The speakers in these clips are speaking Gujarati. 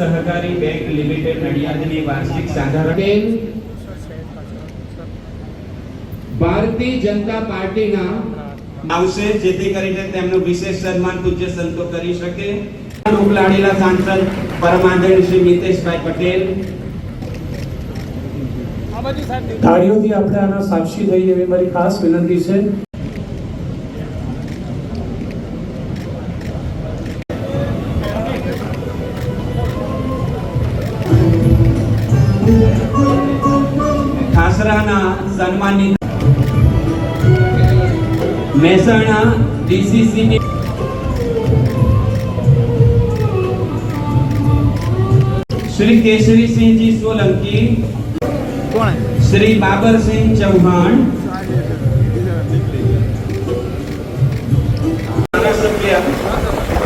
સહકારી બેંક લિમિટેડ નડિયાદની વાર્ષિક સાધારણ ભારતીય જનતા પાર્ટીના આવશે જેથી કરીને તેમનું વિશેષ સન્માન પૂજ્ય સંતો કરી શકે. ઉપલાડીલા સાંસદ પરમાદરણીય શ્રી મિતેશભાઈ પટેલ. તાળીઓથી આપણે આના સાક્ષી થઈએ એવી મારી ખાસ વિનંતી છે. સન્માનિત મહેસાણા ડીસીસી શ્રી કેસરીસિંહજી સોલંકી, શ્રી બાબરસિંહ ચૌહાણ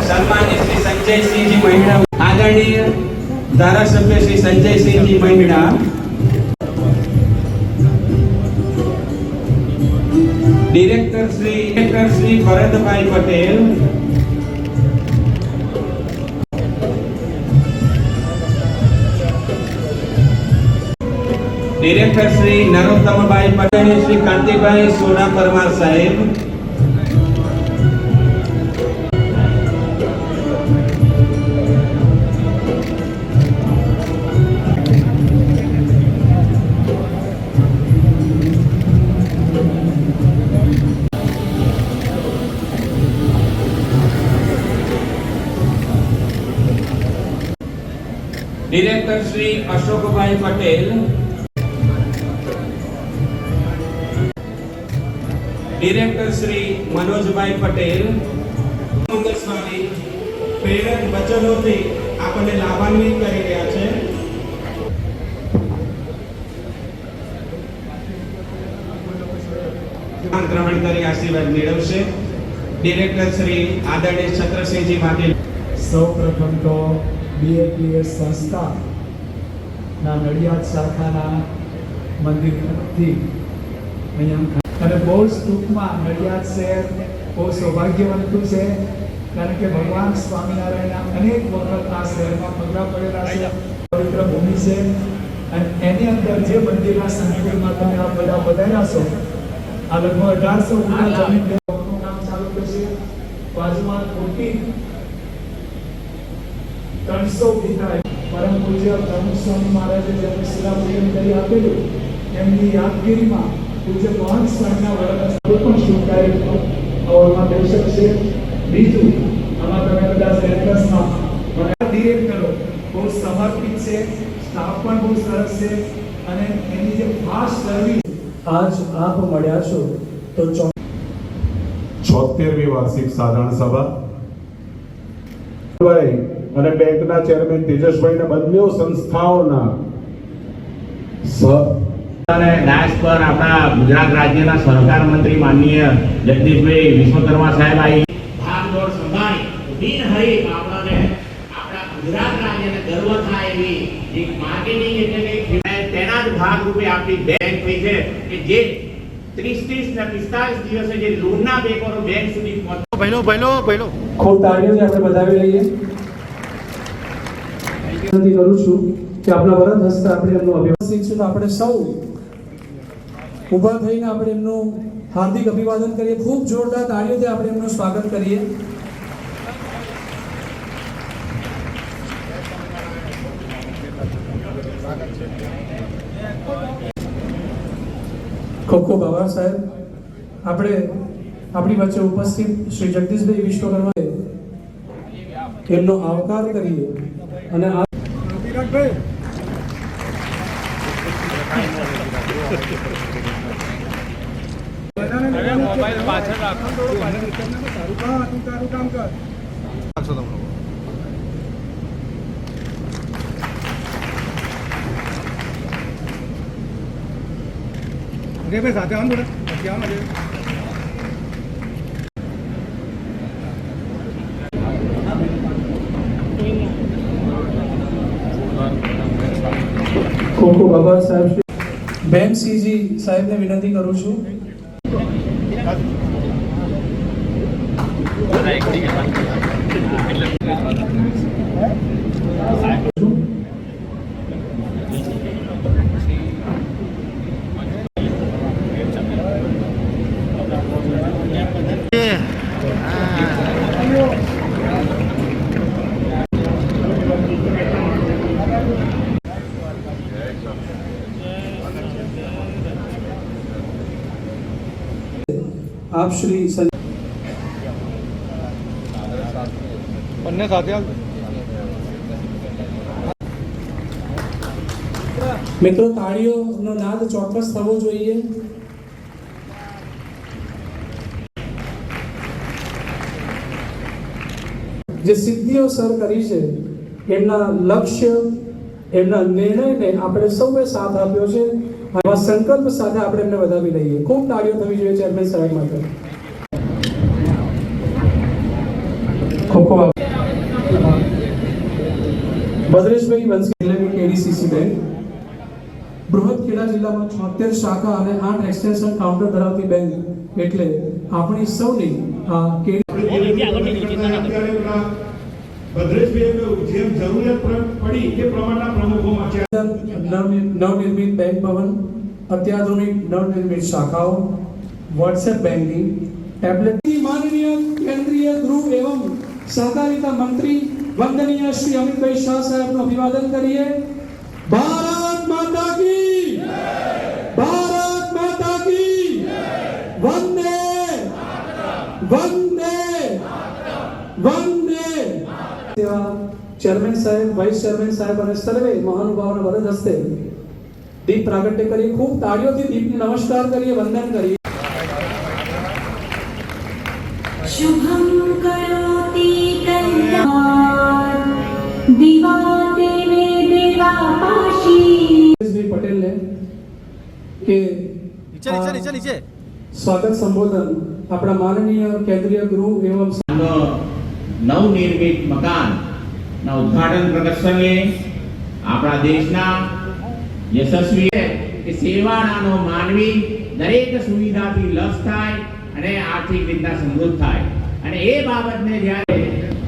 સન્માનિત શ્રી સંજયસિંહજી મહિડા આદરણીય ધારાસભ્ય શ્રી સંજયસિંહજી મહિડા શ્રી ડિરેક્ટર શ્રી ભરતભાઈ પટેલ. ડિરેક્ટર શ્રી નરોત્તમભાઈ પટેલ શ્રી કાંતિભાઈ સોના પરમાર સાહેબ. ડિરેક્ટર શ્રી અશોકભાઈ પટેલ ડિરેક્ટર શ્રી મનોજભાઈ પટેલ સ્વામી પ્રેરક વચનોથી આપણને લાભાન્વિત કરી રહ્યા છે. ગ્રહણ કરી આશીર્વાદ મેળવશે. ડિરેક્ટર શ્રી આદરણીય છત્રસિંહજી માટે સૌપ્રથમ તો બીએપીએસ સંસ્થાના નડિયાદ શાખાના મંદિરથી અહીંયા અને બહુ જ ટૂંકમાં નડિયાદ શહેર બહુ સૌભાગ્યવંતું છે કારણ કે ભગવાન સ્વામિનારાયણના અનેક વખત આ શહેરમાં પગલા પડેલા છે. પવિત્ર ભૂમિ છે. અને એની અંદર જે મંદિરના સંકુલમાં તમે આ બધા વધાર્યા છો, આ લગભગ અઢારસો જમીન ચાલુ કરશે બાજુમાં ખોટી ત્રણસો ગીતા પરમ પૂજ્ય પ્રમુખ સ્વામી મહારાજે જેમને શિલાપૂજન કરી આપેલું, એમની યાદગીરીમાં પૂજ્ય મહંત સ્વામીના વડના પણ શુભ કાર્ય અવરમાં થઈ શકશે. બીજું, આમાં તમે બધા સેન્ટર્સમાં મને ડિરેક્ટરો બહુ સમર્પિત છે, સ્ટાફ પણ બહુ સરસ છે, અને એની જે ફાસ્ટ સર્વિસ આજ આપ મળ્યા છો, તો છોતેરમી વાર્ષિક સાધારણ સભા. અને બેંકના ચેરમેન તેજસભાઈના બંને સંસ્થાઓના ડાયસ પર આપણા ગુજરાત રાજ્યના સહકાર મંત્રી માનનીય જગદીશભાઈ વિશ્વકર્મા સાહેબ આવી ભાગદોડ સંભાળી બિન હરીફ આપણને આપણા ગુજરાત રાજ્યને ગર્વ થાય એવી એક માર્કેટિંગ એટલે કે તેના જ ભાગરૂપે આપણી બેંક થઈ છે કે જે ત્રીસ ત્રીસ ને પિસ્તાલીસ દિવસે જે લોનના પેપરો બેંક સુધી પહોંચ. ખૂબ તાળીઓથી આપણે બધાવી લઈએ. વિનંતી કરું છું કે આપણા વરદ હસ્તે આપણે એમનો અભિવાદન છું આપણે સૌ ઊભા થઈને આપણે એમનું હાર્દિક અભિવાદન કરીએ. ખૂબ જોરદાર તાળીઓથી આપણે એમનું સ્વાગત કરીએ. ખૂબ ખૂબ સાહેબ. આપણે આપણી વચ્ચે ઉપસ્થિત શ્રી જગદીશભાઈ વિશ્વકર્માએ એમનો આવકાર કરીએ અને આ ખૂબ ખૂબ આભાર સાહેબ શ્રી બેન સીજી સાહેબને વિનંતી કરું છું. આપ શ્રી સં- મિત્રો તાળીઓનો નાદ ચોક્કસ થવો જોઈએ. જે સિદ્ધિઓ સર કરી છે એમના લક્ષ્ય એમના નિર્ણયને આપણે સૌએ સાથ આપ્યો છે. આવા સંકલ્પ સાથે આપણે એમને વધાવી લઈએ. ખૂબ તાળીઓ થવી જોઈએ, ચેરમેન સાહેબ માટે. ભદ્રેશભાઈ વંશી કેડીસીસી બેંક બૃહદ ખેડા જિલ્લામાં છોતેર શાખા અને આઠ એક્સટેન્શન કાઉન્ટર ધરાવતી બેંક એટલે આપણી સૌની આ કેડી ભદ્રેશભાઈ જેમ જરૂરિયાત પ્ર- પડી એ પ્રમાણના પ્રમુખોમાં છે. નવ- નવનિર્મિત બેંક ભવન અત્યાધુનિક નવનિર્મિત શાખાઓ વોટ્સએપ બેન્કિંગ ટેબ્લેટ માનનીય કેન્દ્રીય ગૃહ એવં સહકારિતા મંત્રી વંદનીય શ્રી અમિતભાઈ શાહ સાહેબનું અભિવાદન કરીએ. ભારત માતા કી ભારત માતા કી વંદે વંદે વંદે તેવા ચેરમેન સાહેબ વાઇસ ચેરમેન સાહેબ અને સર્વે મહાનુભાવોના વરદ હસ્તે દીપ પ્રાગટ્ય કરી ખૂબ તાળીઓથી દીપને નમસ્કાર કરીએ વંદન કરીએ. શુભમ કરોતિ કલ્યાણ. દિવા દેવે દેવા પાશી. પટેલને કે નીચે નીચે નીચે સ્વાગત સંબોધન આપણા માનનીય કેન્દ્રીય ગૃહ એવમ નવનિર્મિત મકાન. ના ઉદ્ઘાટન પ્રસંગે આપણા દેશના યશસ્વી કે સેવાળાનો માનવી દરેક સુવિધાથી લસ થાય અને આર્થિક રીતના સમૃદ્ધ થાય. અને એ બાબતને જ્યારે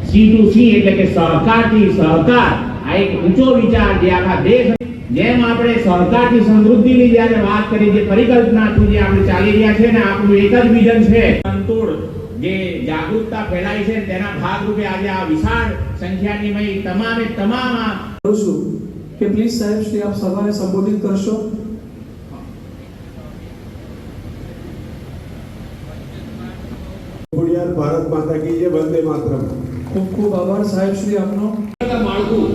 સી ટુ સી એટલે કે સહકારથી સહકાર, આ એક ઊંચો વિચાર જે આખા દેશ જેમ આપણે સહકારથી સમૃદ્ધિની જ્યારે વાત કરી જે પરિકલ્પનાથી જે આપણે ચાલી રહ્યા છે ને, આપણું એક જ વિઝન છે સંતુળ. જે જાગૃતતા ફેલાઈ છે તેના ભાગરૂપે આજે આ વિશાળ સંખ્યાની મેં તમામે તમામ કરું છું કે પ્લીઝ સાહેબ શ્રી આપ સભાને સંબોધિત કરશો? ખોડિયાર ભારત માતા કી જય વંદે માતરમ. ખૂબ ખૂબ આભાર સાહેબ શ્રી આપનો. માળખું.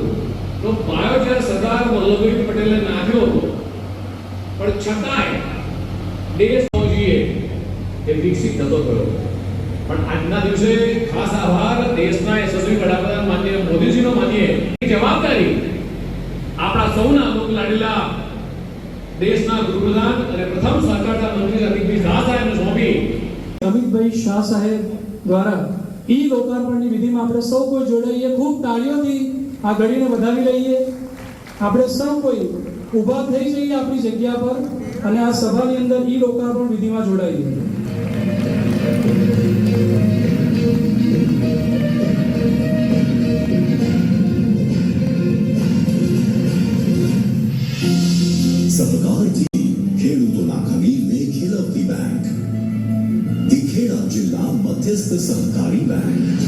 તો પાયો જ્યારે સરદાર વલ્લભભાઈ પટેલે નાખ્યો હતો પણ છતાંય દેશ જોઈએ એ વિકસિત નતો થયો પણ આજના દિવસે ખાસ આભાર. દેશના યશસ્વી વડાપ્રધાન માનનીય મોદીજીનો માનીએ. જવાબદારી આપણા સૌના અમુક લાડેલા દેશના ગૃહપ્રધાન અને પ્રથમ સહકારતા મંત્રી અમિતભાઈ શાહ સાહેબને સોંપી. અમિતભાઈ શાહ સાહેબ દ્વારા ઈ લોકાર્પણની વિધિમાં આપણે સૌ કોઈ જોડાઈએ, ખૂબ તાળીઓથી આ ઘડીને વધાવી લઈએ. આપણે સૌ કોઈ ઊભા થઈ જઈએ આપણી જગ્યા પર અને આ સભાની અંદર ઈ લોકાર્પણ વિધિમાં જોડાઈએ સહકારથી ખેડૂતોના ખમીરને ખીલવતી બેંક દિખેડા જિલ્લા મધ્યસ્થ સહકારી બેંક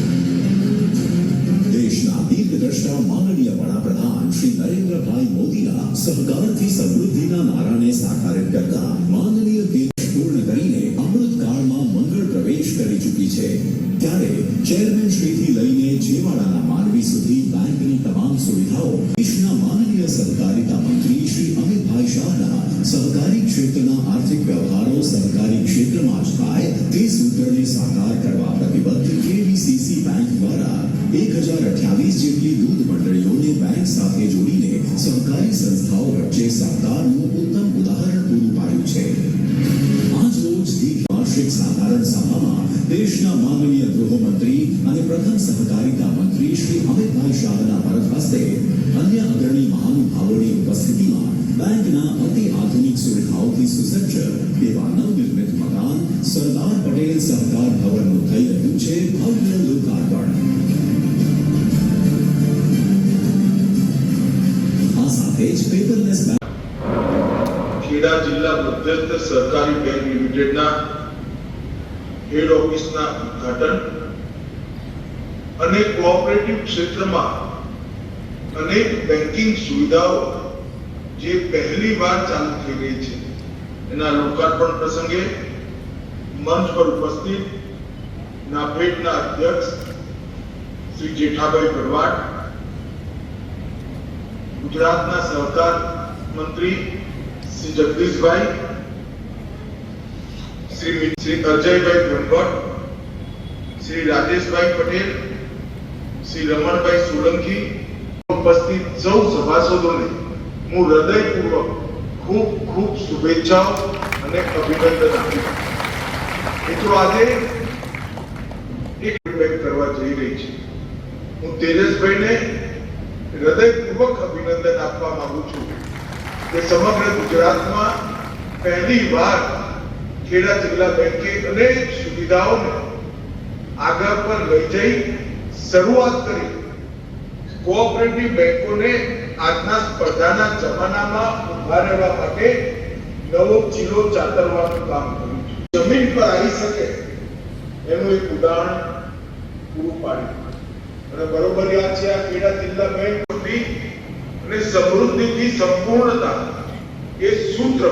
દેશના દીર્ઘદ્રષ્ટા માનનીય વડાપ્રધાન શ્રી નરેન્દ્રભાઈ મોદીના સહકારથી સમૃદ્ધિના નારાને સાકારિત કરતા માનનીય શ્રીથી લઈને છેવાડાના માનવી સુધી બેંકની તમામ સુવિધાઓ દેશના માનનીય સહકારિતા મંત્રી શ્રી અમિતભાઈ શાહના સહકારી ક્ષેત્રના આર્થિક વ્યવહારો સહકારી ક્ષેત્રમાં જ થાય તે સૂત્રને સાકાર કરવા પ્રતિબદ્ધ કેવીસીસી બેંક દ્વારા એક હજાર અઠ્યાવીસ જેટલી દૂધ મંડળીઓને બેંક સાથે જોડીને સહકારી સંસ્થાઓ વચ્ચે સહકારનું ઉત્તમ ઉદાહરણ પૂરું પાડ્યું છે. આજ રોજ વાર્ષિક સાધારણ સભામાં દેશના માનનીય ગૃહમંત્રી અને પ્રથમ સહકારિતા મંત્રી શ્રી અમિતભાઈ શાહના પરત હસ્તે અન્ય અગ્રણી મહાનુભાવોની ઉપસ્થિતિમાં બેંકના અતિ આધુનિક સુવિધાઓથી સુસજ્જ તેવા નવનિર્મિત મકાન સરદાર પટેલ સહકાર ભવનનું થઈ રહ્યું છે ભવ્ય લોકાર્પણ આ સાથે જ પેપરલેસ ખેડા જિલ્લા મધ્યસ્થ સહકારી બેંક લિમિટેડના હેડ ઓફિસના ઉદ્ઘાટન અને કોઓપરેટિવ ક્ષેત્રમાં અનેક બેન્કિંગ સુવિધાઓ જે પહેલી વાર ચાલુ થઈ રહી છે. એના લોકાર્પણ પ્રસંગે મંચ પર ઉપસ્થિત નાફેડના અધ્યક્ષ શ્રી જેઠાભાઈ ભરવાડ ગુજરાતના સહકાર મંત્રી શ્રી જગદીશભાઈ શ્રી શ્રી અજયભાઈ બ્રહ્મભટ્ટ શ્રી રાજેશભાઈ પટેલ, શ્રી રમણભાઈ સોલંકી ઉપસ્થિત સૌ સભાસદોને હું હૃદયપૂર્વક ખૂબ ખૂબ શુભેચ્છાઓ અને અભિનંદન આપી મિત્રો, આજે એક ફીડબેક કરવા જઈ રહી છે. હું તેજસભાઈને હૃદયપૂર્વક અભિનંદન આપવા માંગુ છું કે સમગ્ર ગુજરાતમાં પહેલી વાર ખેડા જિલ્લા બેંકે અનેક સુવિધાઓને આગળ પર લઈ જઈ શરૂઆત કરી. કોઓપરેટિવ બેંકોને આજના સ્પર્ધાના જમાનામાં ઊભા રહેવા માટે નવો ચીલો ચાતરવાનું કામ કર્યું જમીન પર આવી શકે એનું એક ઉદાહરણ પૂરું પાડ્યું. અને બરોબર યાદ છે આ ખેડા જિલ્લા બેંક અને સમૃદ્ધિથી સંપૂર્ણતા એ સૂત્ર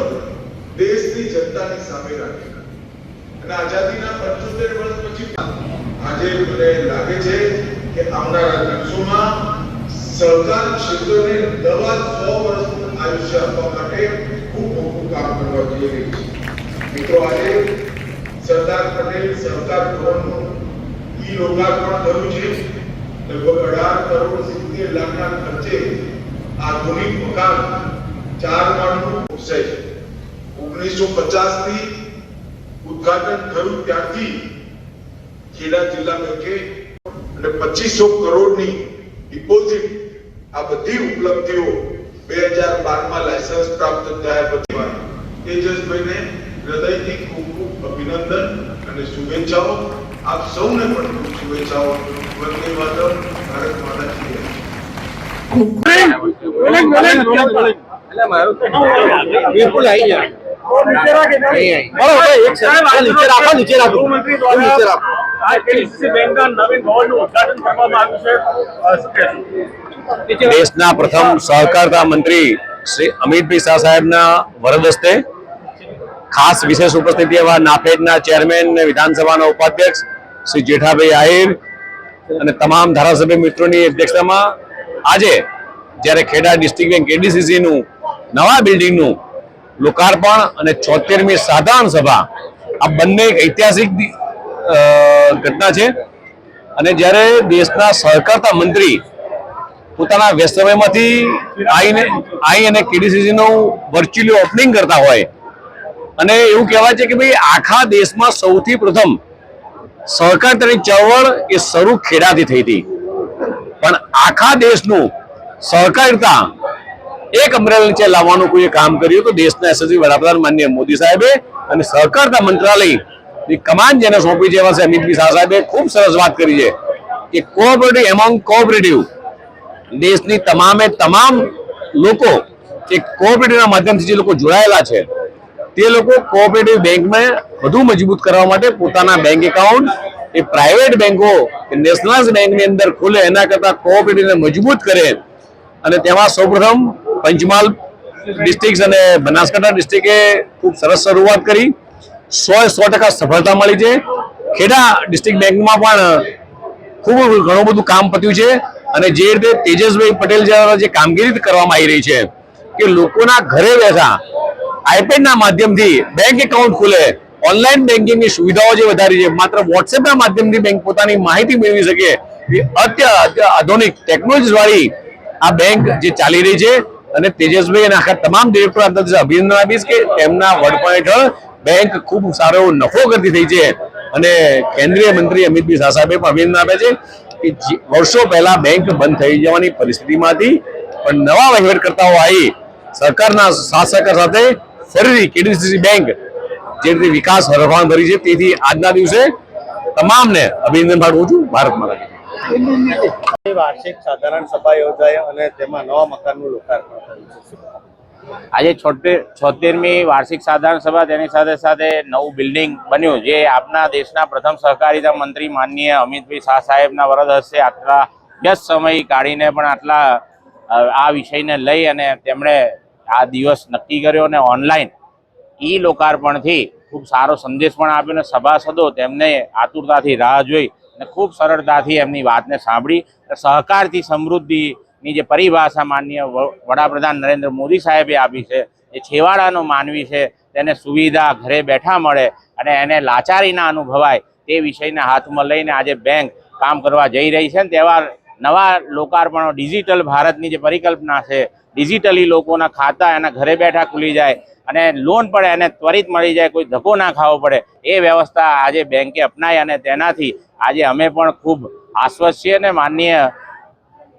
દેશની જનતાની સામે રાખેલા અને આઝાદીના 75 વર્ષ પછી આજે મને લાગે છે કે આવનારા દિવસોમાં સરકાર ક્ષેત્રને નવા સો વર્ષનું આયુષ્ય આપવા માટે ખૂબ મોટું કામ કરવા જઈ રહી છે. મિત્રો, આજે સરદાર પટેલ સહકાર ભવનનું ઈ લોકાર્પણ થયું છે. લગભગ અઢાર કરોડ સિત્તેર લાખના ખર્ચે આધુનિક મકાન ચાર માળનું ઉપસે છે. ઓગણીસો પચાસથી ઉદઘાટન થયું ત્યારથી ખેડા જિલ્લા બેંકે અને પચીસો કરોડની ડિપોઝિટ આ બધી ઉપલબ્ધિઓ બે હજાર બારમાં લાયસન્સ પ્રાપ્ત થયા પછી તેજસભાઈને હૃદયથી ખૂબ ખૂબ અભિનંદન અને શુભેચ્છાઓ. આપ સૌને પણ ખૂબ શુભેચ્છાઓ. વંદે માતરમ ભારત માતા કી જય. બિલકુલ આવી જાય. નીચે રાખો નીચે રાખો. નીચે રાખો. દેશના પ્રથમ સહકારતા મંત્રી શ્રી અમિતભાઈ શાહ સાહેબના વરદ હસ્તે ખાસ વિશેષ ઉપસ્થિતિ એવા નાફેડના ચેરમેન વિધાનસભાના ઉપાધ્યક્ષ શ્રી જેઠાભાઈ આહિર અને તમામ ધારાસભ્ય મિત્રોની અધ્યક્ષતામાં આજે જ્યારે ખેડા ડિસ્ટ્રિક્ટ બેંક ADCC નું નવા બિલ્ડિંગનું લોકાર્પણ અને છોતેરમી સાધારણ સભા આ બંને એક ઐતિહાસિક ઘટના છે. અને જ્યારે દેશના સહકારતા મંત્રી પોતાના વ્યસ્ત સમયમાંથી આવીને આવી અને કેડીસીસીનું વર્ચ્યુઅલી ઓપનિંગ કરતા હોય અને એવું કહેવાય છે કે ભાઈ આખા દેશમાં સૌથી પ્રથમ સહકાર તરીકે ચળવળ એ શરૂ ખેડાથી થઈ હતી. પણ આખા દેશનું સહકારિતા એક અમરેલા નીચે લાવવાનું કોઈ કામ કર્યું તો દેશના યશસ્વી વડાપ્રધાન માન્ય મોદી સાહેબે અને સહકારતા મંત્રાલયની કમાન જેને સોંપી છે એવા અમિતભાઈ શાહ સાહેબે ખૂબ સરસ વાત કરી છે કે કોઓપરેટિવ એમોંગ કોઓપરેટિવ દેશની તમામે તમામ લોકો જે કોઓપરેટિવના માધ્યમથી જે લોકો જોડાયેલા છે, તે લોકો કોઓપરેટિવ બેંકમાં વધુ મજબૂત કરવા માટે પોતાના બેંક એકાઉન્ટ, એ પ્રાઇવેટ બેંકો કે નેશનલાઇઝ બેંકની અંદર ખોલે એના કરતાં કોઓપરેટિવને મજબૂત કરે અને તેમાં સૌપ્રથમ પંચમહાલ ડિસ્ટ્રિક્ટ અને બનાસકાંઠા ડિસ્ટ્રિક્ટે ખૂબ સરસ શરૂઆત કરી. સો સો ટકા સફળતા મળી છે. ખેડા ડિસ્ટ્રિક્ટ બેંકમાં પણ ખૂબ ઘણું બધું કામ પત્યું છે અને જે રીતે તેજસભાઈ પટેલ દ્વારા જે કામગીરી કરવામાં આવી રહી છે કે લોકોના ઘરે બેઠા આઈપેડના માધ્યમથી બેંક એકાઉન્ટ ખુલે ઓનલાઈન બેન્કિંગની સુવિધાઓ જે વધારી છે, માત્ર વોટ્સએપના માધ્યમથી બેંક પોતાની માહિતી મેળવી શકે એ અત્ય આધુનિક ટેકનોલોજી વાળી આ બેંક જે ચાલી રહી છે. અને તેજસભાઈ અને આખા તમામ ડિરેક્ટર અંતર અભિનંદન આપીશ કે તેમના વડપણ હેઠળ બેંક ખૂબ સારો એવો નફો કરતી થઈ છે અને કેન્દ્રીય મંત્રી અમિતભાઈ શાહ સાહેબે પણ અભિનંદન આપે છે કે વર્ષો પહેલા બેંક બંધ થઈ જવાની પરિસ્થિતિમાં હતી પણ નવા વહીવટકર્તાઓ આવી સરકારના સહકાર સાથે ફરીથી કેડીસીસી બેંક જે રીતે વિકાસ હરફાણ ભરી છે, તેથી આજના દિવસે તમામને અભિનંદન પાઠવું છું ભારત માતા. વાર્ષિક સાધારણ સભા યોજાય અને તેમાં નવા મકાનનું લોકાર્પણ થયું આજે છોતેર છોતેરમી વાર્ષિક સાધારણ સભા, તેની સાથે સાથે નવું બિલ્ડિંગ બન્યું જે આપના દેશના પ્રથમ સહકારિતા મંત્રી માનનીય અમિતભાઈ શાહ સાહેબના વરદ હસ્તે આટલા વ્યસ્ત સમય કાઢીને પણ આટલા આ વિષયને લઈ અને તેમણે આ દિવસ નક્કી કર્યો અને ઓનલાઈન ઈ લોકાર્પણથી ખૂબ સારો સંદેશ પણ આપ્યો અને સભાસદો તેમને આતુરતાથી રાહ જોઈ અને ખૂબ સરળતાથી એમની વાતને સાંભળી સહકારથી સમૃદ્ધિની જે પરિભાષા માનનીય વ- વડાપ્રધાન નરેન્દ્ર મોદી સાહેબે આપી છે, જે છેવાડાનો માનવી છે, તેને સુવિધા ઘરે બેઠા મળે અને એને લાચારી ના અનુભવાય તે વિષયને હાથમાં લઈને આજે બેંક કામ કરવા જઈ રહી છે ને તેવા નવા લોકાર્પણો, ડિજિટલ ભારતની જે પરિકલ્પના છે, ડિજિટલી લોકોના ખાતા એના ઘરે બેઠા ખુલી જાય અને લોન પણ એને ત્વરિત મળી જાય, કોઈ ધક્કો ના ખાવો પડે, એ વ્યવસ્થા આજે બેંકે અપનાવી અને તેનાથી આજે અમે પણ ખૂબ આશ્વસ્ત છીએ અને માનનીય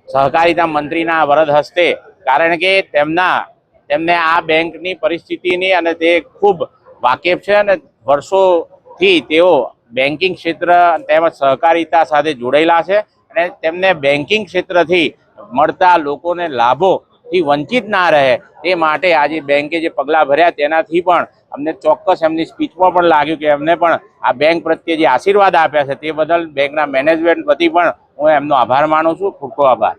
સહકારિતા મંત્રીના વરદ હસ્તે, કારણ કે તેમના, તેમને આ બેંકની પરિસ્થિતિની અને તે ખૂબ વાકેફ છે અને વર્ષોથી તેઓ બેન્કિંગ ક્ષેત્ર તેમજ સહકારિતા સાથે જોડાયેલા છે અને તેમને બેન્કિંગ ક્ષેત્રથી મળતા લોકોને લાભોથી વંચિત ના રહે. તે માટે આજે બેંકે જે પગલાં ભર્યા તેનાથી પણ અમને ચોક્કસ એમની સ્પીચમાં પણ લાગ્યું કે એમને પણ આ બેંક પ્રત્યે જે આશીર્વાદ આપ્યા છે તે બદલ બેંકના મેનેજમેન્ટ વતી પણ હું એમનો આભાર માનું છું. ખૂબ ખૂબ આભાર.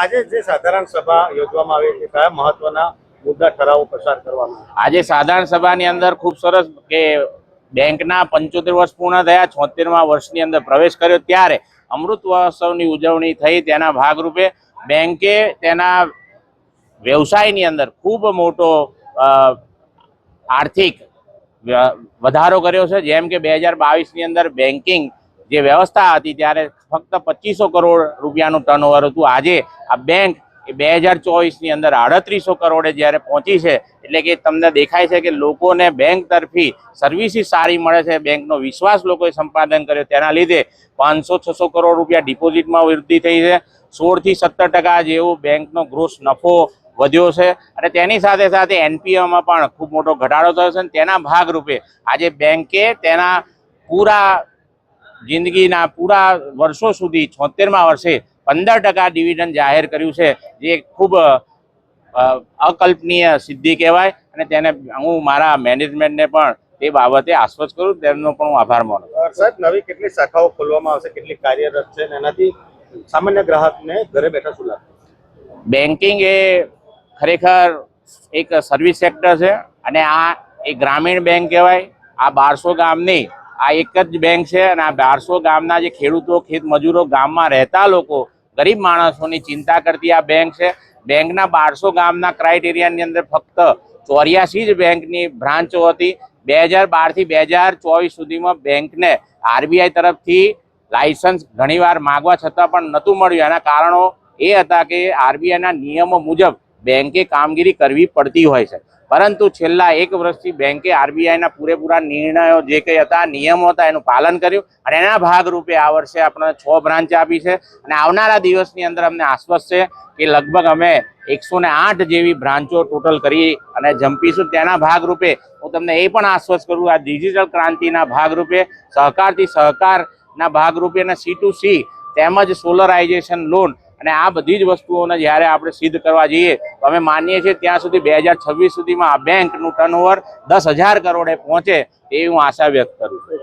આજે જે સાધારણ સભા યોજવામાં આવી છે કયા મહત્વના મુદ્દા ઠરાવો પસાર કરવાનો? આજે સાધારણ સભાની અંદર ખૂબ સરસ કે બેંકના પંચોતેર વર્ષ પૂર્ણ થયા છોતેરમા વર્ષની અંદર પ્રવેશ કર્યો. ત્યારે અમૃત મહોત્સવની ઉજવણી થઈ તેના ભાગરૂપે બેંકે તેના વ્યવસાયની અંદર ખૂબ મોટો આર્થિક વધારો કર્યો છે. જેમ કે બે હજાર બાવીસની અંદર બેન્કિંગ જે વ્યવસ્થા હતી ત્યારે ફક્ત પચીસો કરોડ રૂપિયાનું ટર્નઓવર હતું. આજે આ બેંક એ બે હજાર ચોવીસની અંદર આડત્રીસો કરોડે જ્યારે પહોંચી છે, એટલે કે તમને દેખાય છે કે લોકોને બેંક તરફી સર્વિસીસ સારી મળે છે. બેંકનો વિશ્વાસ લોકોએ સંપાદન કર્યો. તેના લીધે પાંચસો, છસો કરોડ રૂપિયા ડિપોઝિટમાં વૃદ્ધિ થઈ છે. સોળથી સત્તર ટકા જેવો બેંકનો ગ્રોસ નફો વધ્યો છે અને તેની સાથે સાથે એનપીએમાં પણ ખૂબ મોટો ઘટાડો થયો છે અને તેના ભાગરૂપે આજે બેંકે તેના પૂરા જિંદગીના પૂરા વર્ષો સુધી છોતેરમાં વર્ષે પંદર ટકા ડિવિડન્ડ જાહેર કર્યું છે જે ખૂબ અકલ્પનીય સિદ્ધિ કહેવાય અને તેને હું મારા મેનેજમેન્ટને પણ તે બાબતે આશ્વસ્ત કરું તેમનો પણ હું આભાર માનું સાહેબ નવી કેટલી શાખાઓ ખોલવામાં આવશે કેટલી કાર્યરત છે એનાથી સામાન્ય ગ્રાહકને ઘરે બેઠા શું લાગશે બેન્કિંગ એ ખરેખર એક સર્વિસ સેક્ટર છે અને આ એક ગ્રામીણ બેંક કહેવાય. આ બારસો ગામની આ એક જ બેંક છે અને આ બારસો ગામના જે ખેડૂતો, ખેત મજૂરો ગામમાં રહેતા લોકો, ગરીબ માણસોની ચિંતા કરતી આ બેંક છે. બેંકના બારસો ગામના ક્રાઇટેરિયાની અંદર ફક્ત ચોર્યાસી જ બેંકની બ્રાન્ચો હતી. બે હજાર બારથી બે હજાર ચોવીસ સુધીમાં બેંકને આરબીઆઈ તરફથી લાયસન્સ ઘણીવાર માગવા છતાં પણ નહોતું મળ્યું. એના કારણો એ હતા કે આરબીઆઈના નિયમો મુજબ બેંકે કામગીરી કરવી પડતી હોય છે. પરંતુ છેલ્લા એક વર્ષથી બેંકે આરબીઆઈના પૂરેપૂરા નિર્ણયો જે કંઈ હતા, નિયમો હતા, એનું પાલન કર્યું અને એના ભાગરૂપે આ વર્ષે આપણને છ બ્રાન્ચ આપી છે અને આવનારા દિવસની અંદર અમને આશ્વસ્ત છે કે લગભગ અમે એકસો આઠ જેવી બ્રાન્ચો ટોટલ કરી અને જંપીશું. તેના ભાગરૂપે હું તમને એ પણ આશ્વસ્ત કરું, આ ડિજિટલ ક્રાંતિના ભાગરૂપે, સહકારથી સહકારના ભાગરૂપે અને સી ટુ સી તેમજ સોલરાઇઝેશન લોન અને આ બધી જ વસ્તુઓને જ્યારે આપણે સિદ્ધ કરવા જઈએ, તો અમે માનીએ છીએ ત્યાં સુધી બે હજાર છવ્વીસ સુધીમાં આ બેંકનું ટર્નઓવર દસ હજાર કરોડે પહોંચે એવી હું આશા વ્યક્ત કરું છું.